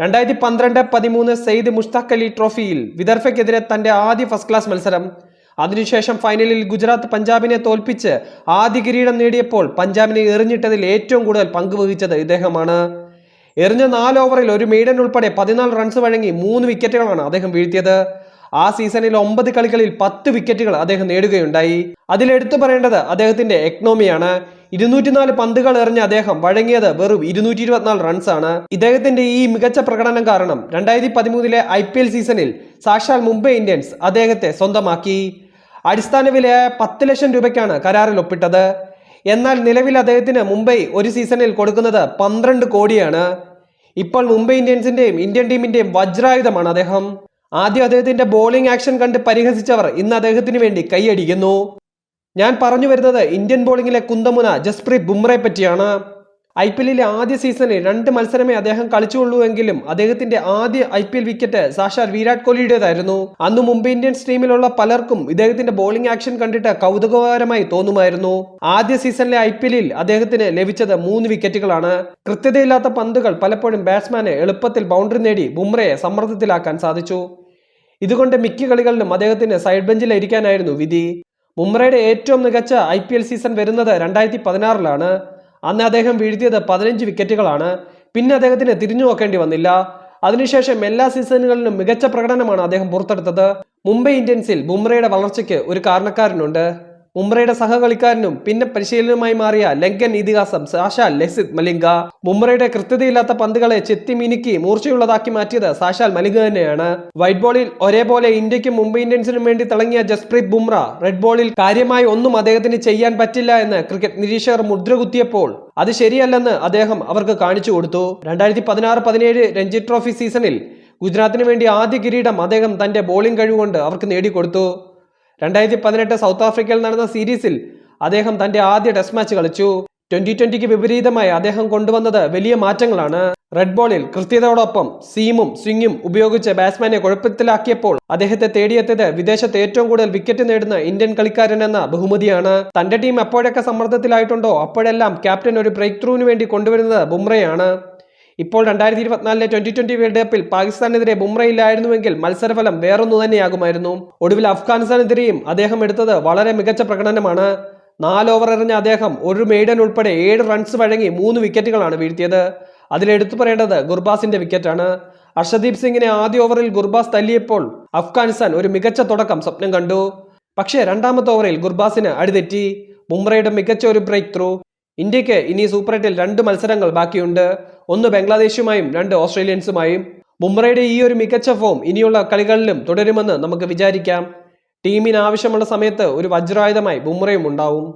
രണ്ടായിരത്തി പന്ത്രണ്ട് പതിമൂന്ന് സെയ്ദ് മുഷ്താഖ് അലി ട്രോഫിയിൽ വിദർഭയ്ക്കെതിരെ തന്റെ ആദ്യ ഫസ്റ്റ് ക്ലാസ് മത്സരം. അതിനുശേഷം ഫൈനലിൽ ഗുജറാത്ത് പഞ്ചാബിനെ തോൽപ്പിച്ച് ആദ്യ കിരീടം നേടിയപ്പോൾ പഞ്ചാബിനെ എറിഞ്ഞിട്ടതിൽ ഏറ്റവും കൂടുതൽ പങ്കുവഹിച്ചത് ഇദ്ദേഹമാണ്. എറിഞ്ഞ നാല് ഓവറിൽ ഒരു മെയ്ഡൻ ഉൾപ്പെടെ പതിനാല് റൺസ് വഴങ്ങി മൂന്ന് വിക്കറ്റുകളാണ് അദ്ദേഹം വീഴ്ത്തിയത്. ആ സീസണിൽ ഒമ്പത് കളികളിൽ പത്ത് വിക്കറ്റുകൾ അദ്ദേഹം നേടുകയുണ്ടായി. അതിലെടുത്തു പറയേണ്ടത് അദ്ദേഹത്തിന്റെ എക്കണോമിയാണ് ഇരുന്നൂറ്റിനാല് പന്തുകൾ എറിഞ്ഞ അദ്ദേഹം വഴങ്ങിയത് വെറും ഇരുന്നൂറ്റി ഇരുപത്തിനാല് റൺസാണ് ഇദ്ദേഹത്തിന്റെ ഈ മികച്ച പ്രകടനം കാരണം രണ്ടായിരത്തി പതിമൂന്നിലെ ഐ പി എൽ സീസണിൽ സാക്ഷാൽ മുംബൈ ഇന്ത്യൻസ് അദ്ദേഹത്തെ സ്വന്തമാക്കി. അടിസ്ഥാന വിലയായ പത്ത് ലക്ഷം രൂപയ്ക്കാണ് കരാറിൽ ഒപ്പിട്ടത്. എന്നാൽ നിലവിൽ അദ്ദേഹത്തിന് മുംബൈ ഒരു സീസണിൽ കൊടുക്കുന്നത് പന്ത്രണ്ട് കോടിയാണ്. ഇപ്പോൾ മുംബൈ ഇന്ത്യൻസിന്റെയും ഇന്ത്യൻ ടീമിന്റെയും വജ്രായുധമാണ് അദ്ദേഹം. ആദ്യം അദ്ദേഹത്തിന്റെ ബോളിംഗ് ആക്ഷൻ കണ്ട് പരിഹസിച്ചവർ ഇന്ന് അദ്ദേഹത്തിന് വേണ്ടി കൈയടിക്കുന്നു. ഞാൻ പറഞ്ഞു വരുന്നത് ഇന്ത്യൻ ബോളിംഗിലെ കുന്തമുന ജസ്പ്രീത് ബുംറയെ പറ്റിയാണ്. ഐ പി എല്ലിലെ ആദ്യ സീസണിൽ രണ്ട് മത്സരമേ അദ്ദേഹം കളിച്ചുള്ളൂ എങ്കിലും അദ്ദേഹത്തിന്റെ ആദ്യ ഐ പി എൽ വിക്കറ്റ് സാക്ഷാൽ വിരാട് കോഹ്ലിയുടേതായിരുന്നു. അന്ന് മുംബൈ ഇന്ത്യൻസ് ടീമിലുള്ള പലർക്കും ഇദ്ദേഹത്തിന്റെ ബോളിംഗ് ആക്ഷൻ കണ്ടിട്ട് കൗതുകകരമായി തോന്നുമായിരുന്നു. ആദ്യ സീസണിലെ ഐ പി എല്ലിൽ അദ്ദേഹത്തിന് ലഭിച്ചത് മൂന്ന് വിക്കറ്റുകളാണ്. കൃത്യതയില്ലാത്ത പന്തുകൾ പലപ്പോഴും ബാറ്റ്സ്മാനെ എളുപ്പത്തിൽ ബൗണ്ടറി നേടി ബുംറയെ സമ്മർദ്ദത്തിലാക്കാൻ സാധിച്ചു. ഇതുകൊണ്ട് മിക്ക കളികളിലും അദ്ദേഹത്തിന് സൈഡ് ബെഞ്ചിൽ ഇരിക്കാനായിരുന്നു വിധി. ബുംറയുടെ ഏറ്റവും മികച്ച ഐ പി എൽ സീസൺ വരുന്നത് രണ്ടായിരത്തി പതിനാറിലാണ് അന്ന് അദ്ദേഹം വീഴ്ത്തിയത് പതിനഞ്ച് വിക്കറ്റുകളാണ്. പിന്നെ അദ്ദേഹത്തിന് തിരിഞ്ഞു നോക്കേണ്ടി വന്നില്ല. അതിനുശേഷം എല്ലാ സീസണുകളിലും മികച്ച പ്രകടനമാണ് അദ്ദേഹം പുറത്തെടുത്തത്. മുംബൈ ഇന്ത്യൻസിൽ ബുംറയുടെ വളർച്ചയ്ക്ക് ഒരു കാരണക്കാരനുണ്ട്. മുംബൈയുടെ സഹകളിക്കാരനും പിന്നെ പരിശീലനവുമായി മാറിയ ലങ്കൻ ഇതിഹാസം സാഷാൽ ലസിത് മലിംഗ. മുംബ്രയുടെ കൃത്യതയില്ലാത്ത പന്തുകളെ ചെത്തി മിനുക്കി മൂർച്ചയുള്ളതാക്കി മാറ്റിയത് സാഷാൽ മലിംഗ തന്നെയാണ്. വൈറ്റ് ബോളിൽ ഒരേപോലെ ഇന്ത്യക്കും മുംബൈ ഇന്ത്യൻസിനും വേണ്ടി തിളങ്ങിയ ജസ്പ്രീത് ബുംറ റെഡ് ബോളിൽ കാര്യമായി ഒന്നും അദ്ദേഹത്തിന് ചെയ്യാൻ പറ്റില്ല എന്ന് ക്രിക്കറ്റ് നിരീക്ഷകർ മുദ്രകുത്തിയപ്പോൾ അത് ശരിയല്ലെന്ന് അദ്ദേഹം അവർക്ക് കാണിച്ചു കൊടുത്തു. രണ്ടായിരത്തി പതിനാറ് പതിനേഴ് രഞ്ജി ട്രോഫി സീസണിൽ ഗുജറാത്തിന് വേണ്ടി ആദ്യ കിരീടം അദ്ദേഹം തന്റെ ബോളിംഗ് കഴിവുകൊണ്ട് അവർക്ക് നേടിക്കൊടുത്തു. രണ്ടായിരത്തി പതിനെട്ട് സൗത്ത് ആഫ്രിക്കയിൽ നടന്ന സീരീസിൽ അദ്ദേഹം തന്റെ ആദ്യ ടെസ്റ്റ് മാച്ച് കളിച്ചു. ട്വന്റി ട്വന്റിക്ക് വിപരീതമായി അദ്ദേഹം കൊണ്ടുവന്നത് വലിയ മാറ്റങ്ങളാണ്. റെഡ് ബോളിൽ കൃത്യതയോടൊപ്പം സീമും സ്വിങ്ങും ഉപയോഗിച്ച് ബാറ്റ്സ്മാനെ കുഴപ്പത്തിലാക്കിയപ്പോൾ അദ്ദേഹത്തെ തേടിയെത്തിയത് വിദേശത്ത് ഏറ്റവും കൂടുതൽ വിക്കറ്റ് നേടുന്ന ഇന്ത്യൻ കളിക്കാരൻ എന്ന ബഹുമതിയാണ്. തന്റെ ടീം എപ്പോഴൊക്കെ സമ്മർദ്ദത്തിലായിട്ടുണ്ടോ അപ്പോഴെല്ലാം ക്യാപ്റ്റൻ ഒരു ബ്രേക്ക് ത്രൂവിന് വേണ്ടി കൊണ്ടുവരുന്നത് ബുംറയാണ്. ഇപ്പോൾ രണ്ടായിരത്തി ഇരുപത്തിനാലിലെ ട്വന്റി ട്വന്റി വേൾഡ് കപ്പിൽ പാകിസ്ഥാനെതിരെ ബുംറയില്ലായിരുന്നുവെങ്കിൽ മത്സരഫലം വേറൊന്നു തന്നെയാകുമായിരുന്നു. ഒടുവിൽ അഫ്ഗാനിസ്ഥാനെതിരെയും അദ്ദേഹം എടുത്തത് വളരെ മികച്ച പ്രകടനമാണ്. നാല് ഓവർ എറിഞ്ഞ അദ്ദേഹം ഒരു മെയ്ഡൻ ഉൾപ്പെടെ ഏഴ് റൺസ് വഴങ്ങി മൂന്ന് വിക്കറ്റുകളാണ് വീഴ്ത്തിയത്. അതിലെടുത്തു പറയേണ്ടത് ഗുർബാസിന്റെ വിക്കറ്റാണ് അർഷദീപ് സിംഗിനെ ആദ്യ ഓവറിൽ ഗുർബാസ് തല്ലിയപ്പോൾ അഫ്ഗാനിസ്ഥാൻ ഒരു മികച്ച തുടക്കം സ്വപ്നം കണ്ടു. പക്ഷേ രണ്ടാമത്തെ ഓവറിൽ ഗുർബാസിന് അടിതെറ്റി. ബുംറയുടെ മികച്ച ഒരു ബ്രേക്ക് ത്രൂ ഇന്ത്യയ്ക്ക് ഇനി സൂപ്പർ എട്ടിൽ രണ്ട് മത്സരങ്ങൾ ബാക്കിയുണ്ട്. ഒന്ന് ബംഗ്ലാദേശുമായും രണ്ട് ഓസ്ട്രേലിയൻസുമായും. ബുംറയുടെ ഈ ഒരു മികച്ച ഫോം ഇനിയുള്ള കളികളിലും തുടരുമെന്ന് നമുക്ക് വിചാരിക്കാം. ടീമിന് ആവശ്യമുള്ള സമയത്ത് ഒരു വജ്രായുധമായി ബുംറയും ഉണ്ടാവും.